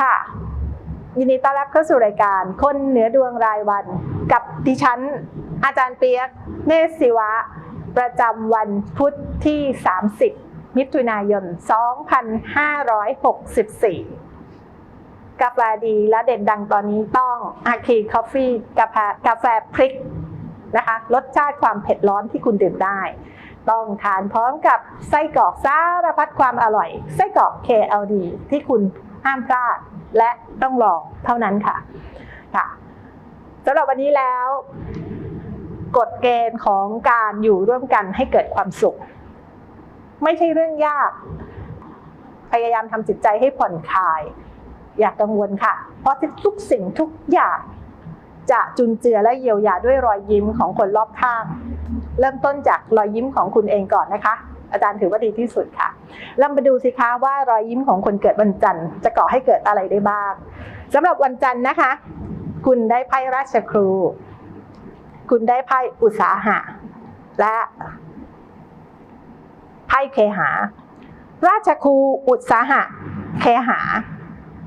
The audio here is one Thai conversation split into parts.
ค่ะ ยินดีต้อนรับเข้าสู่รายการ คนเหนือดวงรายวัน กับดิฉัน อาจารย์เปียกเนศศิวะ ประจำวันพุธที่ 30 มิถุนายน 2564 กาแฟดีและเด่นดังตอนนี้ต้องอาคีคอฟฟี่กาแฟกาแฟพริกนะคะรสชาติความเผ็ดร้อนที่คุณดื่มได้ ต้องทานพร้อมกับไส้กรอกสารพัดความอร่อย ไส้กรอก KLD ที่คุณ ห้ามพลาด และต้องลองเท่านั้นค่ะค่ะสำหรับวันนี้แล้วกฎเกณฑ์ของการอยู่ร่วมกันให้เกิดความสุข ไม่ใช่เรื่องยาก พยายามทำจิตใจให้ผ่อนคลาย อย่ากกังวลค่ะ เพราะทุกสิ่งทุกอย่างจะจุนเจือและเยียวยาด้วยรอยยิ้มของคนรอบข้าง เริ่มต้นจากรอยยิ้มของคุณเองก่อนนะคะ อาจารย์ถือว่าดีที่สุดค่ะเรามาดูสิคะว่ารอยยิ้มของคนเกิดวันจันทร์จะก่อให้เกิดอะไรได้บ้างสำหรับวันจันทร์นะคะ คุณได้ไพ่ราชครู คุณได้ไพ่อุตสาหะ และไพ่เคหา ราชครูอุตสาหะ เคหา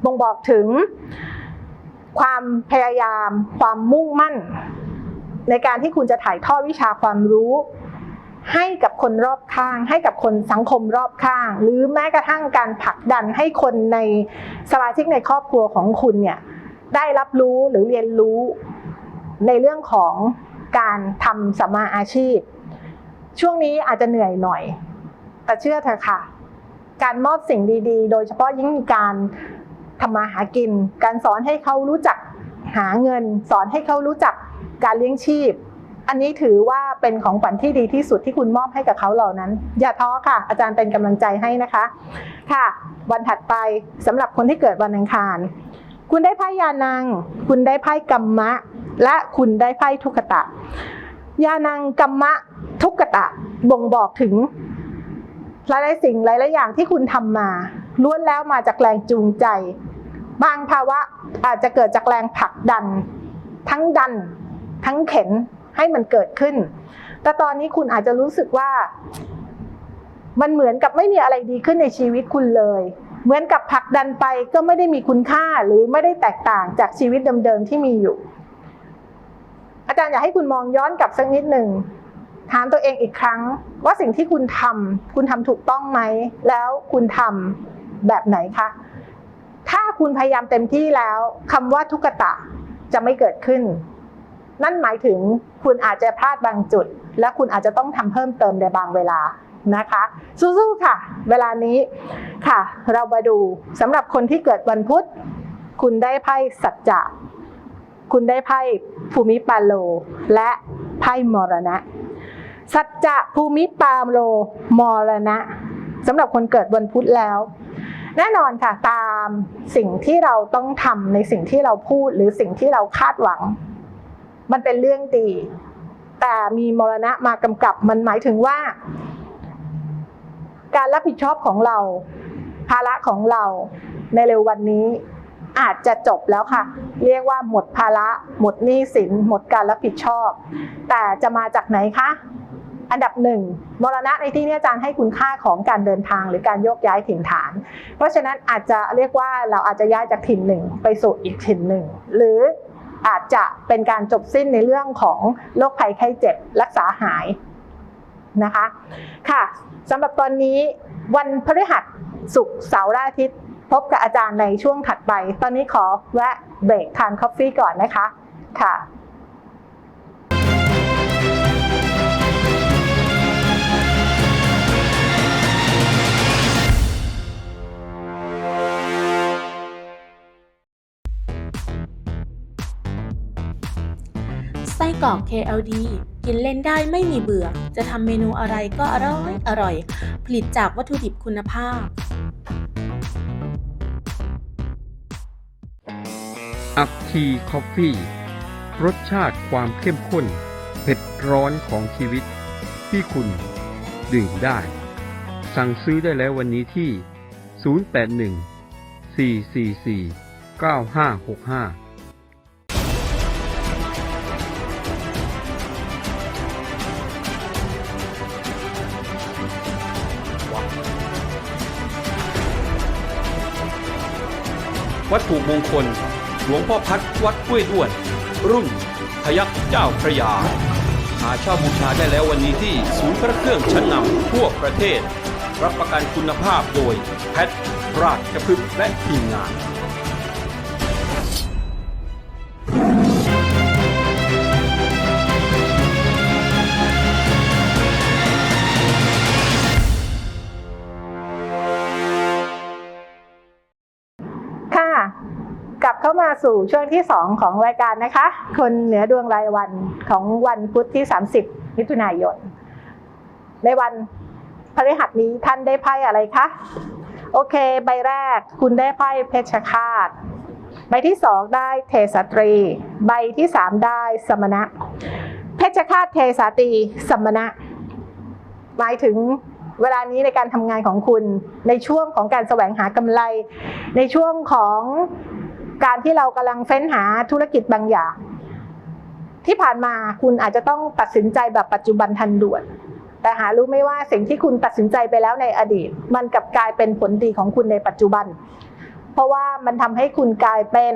บ่งบอกถึงความพยายาม ความมุ่งมั่น ในการที่คุณจะถ่ายทอดวิชาความรู้ ให้กับคนรอบข้าง ให้กับคนสังคมรอบข้าง หรือแม้กระทั่งการผลักดันให้คนในสมาชิกในครอบครัวของคุณเนี่ยได้รับรู้หรือเรียนรู้ในเรื่องของการทำสัมมาอาชีพ ช่วงนี้อาจจะเหนื่อยหน่อย แต่เชื่อเถอะค่ะ การมอบสิ่งดีๆ โดยเฉพาะยิ่งการทำมาหากิน การสอนให้เขารู้จักหาเงิน สอนให้เขารู้จักการเลี้ยงชีพ อันนี้ถือว่าเป็นของขวัญที่ดีที่สุดที่คุณมอบให้กับเขาเหล่านั้น อย่าท้อค่ะ อาจารย์เป็นกำลังใจให้นะคะ ค่ะ วันถัดไปสำหรับคนที่เกิดวันอังคาร คุณได้ไพ่ยานัง คุณได้ไพ่กัมมะ และคุณได้ไพ่ทุกขตะ ยานังกัมมะ ทุกขตะบ่งบอกถึงหลายๆสิ่งหลายๆอย่างที่คุณทำมาล้วนแล้วมาจากแรงจูงใจ บางภาวะอาจจะเกิดจากแรงผลักดัน ทั้งดัน ทั้งเข็น ให้มันเกิดขึ้น แต่ตอนนี้คุณอาจจะรู้สึกว่า มันเหมือนกับไม่มีอะไรดีขึ้นในชีวิตคุณเลย เหมือนกับผลักดันไปก็ไม่ได้มีคุณค่าหรือไม่ได้แตกต่างจากชีวิตเดิมๆที่มีอยู่ อาจารย์อยากให้คุณมองย้อนกลับสักนิดหนึ่งถามตัวเองอีกครั้ง ว่าสิ่งที่คุณทำคุณทำถูกต้องไหม แล้วคุณทำแบบไหนคะ ถ้าคุณพยายามเต็มที่แล้วคำว่าทุกขตะจะไม่เกิดขึ้น นั่นหมายถึงคุณอาจจะพลาดบางจุด และคุณอาจจะต้องทำเพิ่มเติมในบางเวลานะคะสู้ๆค่ะ เวลานี้ค่ะ เรามาดูสำหรับคนที่เกิดวันพุธ คุณได้ไพ่สัจจะคุณได้ไพ่ภูมิปาโล และไพ่มรณะ สัจจะภูมิปาโลมรณะสำหรับคนเกิดวันพุธแล้ว แน่นอนค่ะตามสิ่งที่เราต้องทำในสิ่งที่เราพูดหรือสิ่งที่เราคาดหวัง มันเป็นเรื่องดี แต่มีมรณะมากำกับมันหมายถึงว่า การรับผิดชอบของเรา ภาระของเราในเร็ววันนี้อาจจะจบแล้วค่ะ เรียกว่าหมดภาระ หมดหนี้สิน หมดการรับผิดชอบ แต่จะมาจากไหนคะ อันดับหนึ่งมรณะในที่นี้อาจารย์ให้คุณค่าของการเดินทางหรือการโยกย้ายถิ่นฐาน เพราะฉะนั้นอาจจะเรียกว่าเราอาจจะย้ายจากถิ่นหนึ่งไปสู่อีกถิ่นหนึ่ง หรือ อาจจะเป็นการจบสิ้นในเรื่องของโรคภัยไข้เจ็บรักษาหายนะคะค่ะสำหรับตอนนี้วันพฤหัสศุกร์เสาร์อาทิตย์ พบกับอาจารย์ในช่วงถัดไป ตอนนี้ขอแวะเบรกทานคอฟฟี่ก่อนนะคะค่ะ กอก KLD กินเล่นได้ไม่มีเบื่อ จะทำเมนูอะไรก็อร่อยอร่อย ผลิตจากวัตถุดิบคุณภาพ อัคคีคอฟฟี่ รสชาติความเข้มข้น เผ็ดร้อนของชีวิต ที่คุณดื่มได้ สั่งซื้อได้แล้ววันนี้ที่ 081 444 9565 วัตถุมงคล หลวงพ่อพัดวัดห้วยด้วน รุ่นพยักเจ้าพระยา หาเช่าบูชาได้แล้ววันนี้ที่ศูนย์พระเครื่องชั้นนำทั่วประเทศ รับประกันคุณภาพโดยแพทราชพฤกษ์และทีมงาน สู่ช่วงที่ 2 ของรายการนะคะ คนเหนือดวงรายวันของวันพุธที่ 30 มิถุนายน ในวันพฤหัสนี้ท่านได้ไพ่อะไรคะ โอเค ใบแรกคุณได้ไพ่เพชฌฆาต ใบที่2ได้เทสตรี ใบที่3ได้สมณะ เพชฌฆาตเทสาตรีสมณะ หมายถึงเวลานี้ในการทำงานของคุณในช่วงของการแสวงหากำไร ในช่วงของ การที่เรากำลังเฟ้นหาธุรกิจบางอย่าง ที่ผ่านมาคุณอาจจะต้องตัดสินใจแบบปัจจุบันทันด่วน แต่หารู้ไม่ว่าสิ่งที่คุณตัดสินใจไปแล้วในอดีต มันกลับกลายเป็นผลดีของคุณในปัจจุบัน เพราะว่ามันทำให้คุณกลายเป็น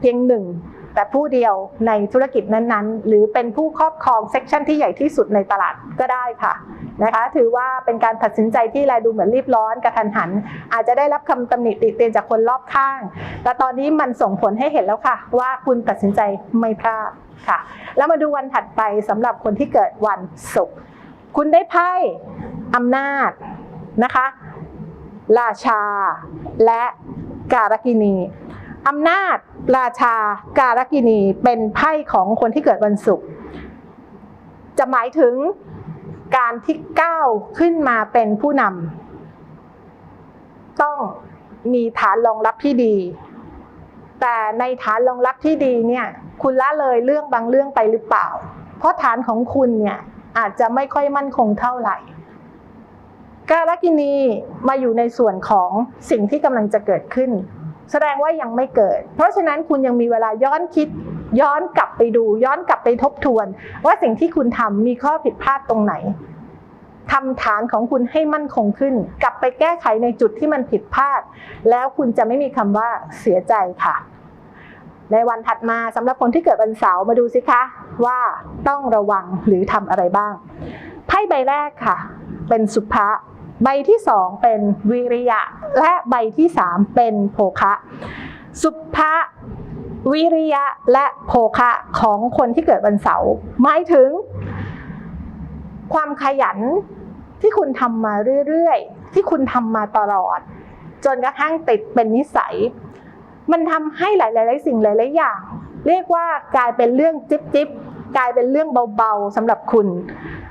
เพียงหนึ่ง แต่ผู้เดียวในธุรกิจนั้นๆ หรือเป็นผู้ครอบครองเซกชันที่ใหญ่ที่สุดในตลาดก็ได้ค่ะนะคะ ถือว่าเป็นการตัดสินใจที่แลดูเหมือนรีบร้อนกระทันหัน อาจจะได้รับคำตำหนิติเตียนจากคนรอบข้าง แต่ตอนนี้มันส่งผลให้เห็นแล้วค่ะ ว่าคุณตัดสินใจไม่พลาดค่ะ แล้วมาดูวันถัดไปสำหรับคนที่เกิดวันศุกร์คุณได้ไพ่อำนาจนะคะ ราชาและการกินี อำนาจราชาการกินีเป็นไพ่ของคนที่เกิดวันศุกร์จะหมายถึงการที่ก้าวขึ้นมาเป็นผู้นำต้องมีฐานรองรับที่ดี แต่ในฐานรองรับที่ดีเนี่ย คุณละเลยเรื่องบางเรื่องไปหรือเปล่า เพราะฐานของคุณเนี่ยอาจจะไม่ค่อยมั่นคงเท่าไหร่การกินีมาอยู่ในส่วนของสิ่งที่กำลังจะเกิดขึ้น แสดงว่ายังไม่เกิด เพราะฉะนั้นคุณยังมีเวลาย้อนคิด ย้อนกลับไปดู ย้อนกลับไปทบทวน ว่าสิ่งที่คุณทำมีข้อผิดพลาดตรงไหนทำฐานของคุณให้มั่นคงขึ้น กลับไปแก้ไขในจุดที่มันผิดพลาด แล้วคุณจะไม่มีคำว่าเสียใจค่ะ ในวันถัดมาสำหรับคนที่เกิดวันเสาร์มาดูสิคะ ว่าต้องระวังหรือทำอะไรบ้าง ไพ่ใบแรกค่ะ เป็นสุภะ ใบที่สองเป็นวิริยะ และใบที่สามเป็นโภคะ สุภะวิริยะและโภคะของคนที่เกิดวันเสาร์หมายถึง ความขยันที่คุณทำมาเรื่อยๆ ที่คุณทำมาตลอด จนกระทั่งติดเป็นนิสัย มันทำให้หลายๆสิ่งหลายๆอย่าง เรียกว่ากลายเป็นเรื่องจิ๊บจิ๊บกลายเป็นเรื่องเบาๆสำหรับคุณ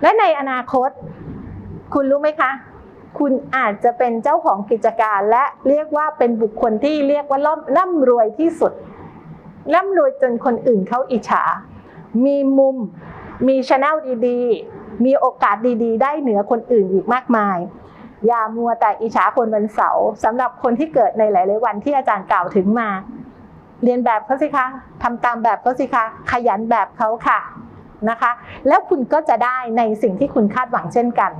และในอนาคต คุณรู้ไหมคะ คุณอาจจะเป็นเจ้าของกิจการและเรียกว่าเป็นบุคคลที่เรียกว่าร่ำรวยที่สุดร่ำรวยจนคนอื่นเขาอิจฉา มีมุม มีช anel ดีๆ มีโอกาสดีๆ ได้เหนือคนอื่นอีกมากมาย อย่ามัวแต่อิจฉาคนวันเสาร์สำหรับคนที่เกิดในหลาย ๆ วันที่อาจารย์กล่าวถึงมา เรียนแบบเขาสิคะทำตามแบบเขาสิคะ ขยันแบบเขาค่ะนะคะ แล้วคุณก็จะได้ในสิ่งที่คุณคาดหวังเช่นกัน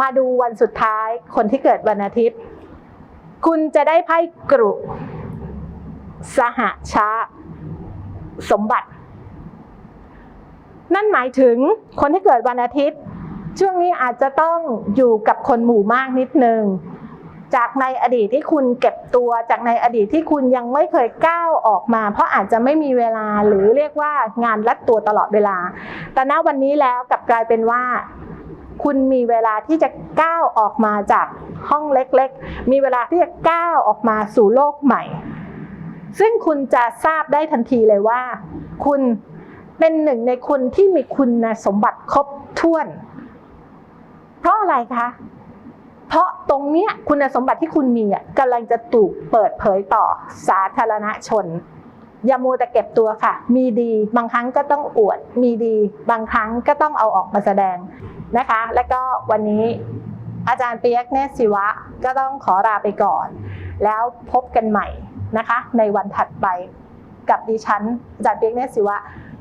มาดูวันสุดท้ายคนที่เกิดวันอาทิตย์ คุณจะได้ไพ่กรุ สหชาสมบัติ นั่นหมายถึงคนที่เกิดวันอาทิตย์ ช่วงนี้อาจจะต้องอยู่กับคนหมู่มากนิดนึงจากในอดีตที่คุณเก็บตัวจากในอดีตที่คุณยังไม่เคยก้าวออกมา เพราะอาจจะไม่มีเวลาหรือเรียกว่างานรัดตัวตลอดเวลา แต่ณวันนี้แล้วกลับกลายเป็นว่า คุณมีเวลาที่จะก้าวออกมาจากห้องเล็กๆ มีเวลาที่จะก้าวออกมาสู่โลกใหม่ ซึ่งคุณจะทราบได้ทันทีเลยว่า คุณเป็นหนึ่งในคนที่มีคุณสมบัติครบถ้วน เพราะอะไรคะ เพราะตรงเนี้ยคุณสมบัติที่คุณมีอะกำลังจะถูกเปิดเผยต่อสาธารณชน อย่ามัวแต่เก็บตัวค่ะ มีดีบางครั้งก็ต้องอวด มีดี บางครั้งก็ต้องเอาออกมาแสดง นะคะ และก็วันนี้อาจารย์เปียกเนตรศิวะก็ต้องขอลาไปก่อน แล้วพบกันใหม่นะคะ ในวันถัดไปกับดิฉันอาจารย์เปียกเนตรศิวะ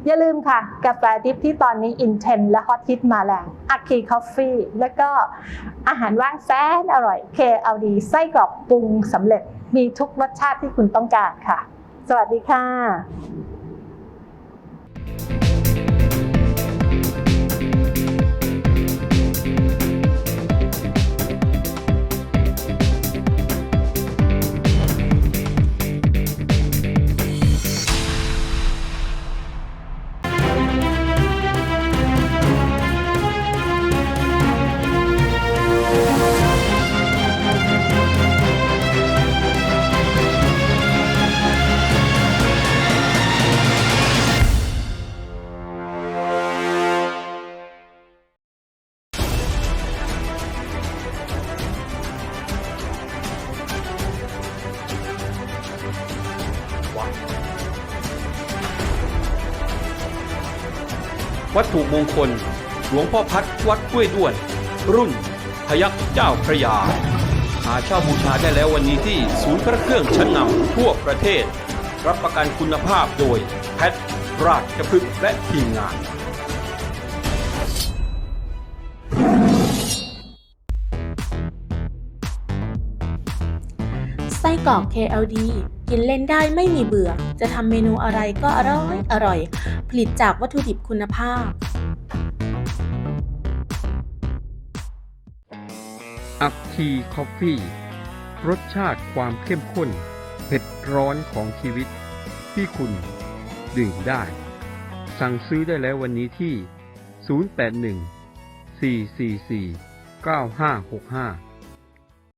อย่าลืมค่ะ กาแฟดิฟที่ตอนนี้อินเทนและฮอตฮิตมาแรงอัคคีคอฟฟี่แล้วก็อาหารว่างแสนอร่อย KLD ไส้กรอกปรุงสำเร็จมีทุกรสชาติที่คุณต้องการค่ะ สวัสดีค่ะ วัตถุมงคล หลวงพ่อพัดวัดกล้วยด้วน รุ่น พยักเจ้าพระยา หาเช่าบูชาได้แล้ววันนี้ที่ศูนย์พระเครื่องชั้นนำทั่วประเทศ รับประกันคุณภาพโดยแพทราชพฤกษ์และทีมงาน กอก KLD กินเล่นได้ไม่มีเบื่อ จะทำเมนูอะไรก็อร่อยอร่อย ผลิตจากวัตถุดิบคุณภาพอัพทีคอฟฟี่รสชาติความเข้มข้น เผ็ดร้อนของชีวิต ที่คุณดื่มได้ สั่งซื้อได้แล้ววันนี้ที่ 081 444 9565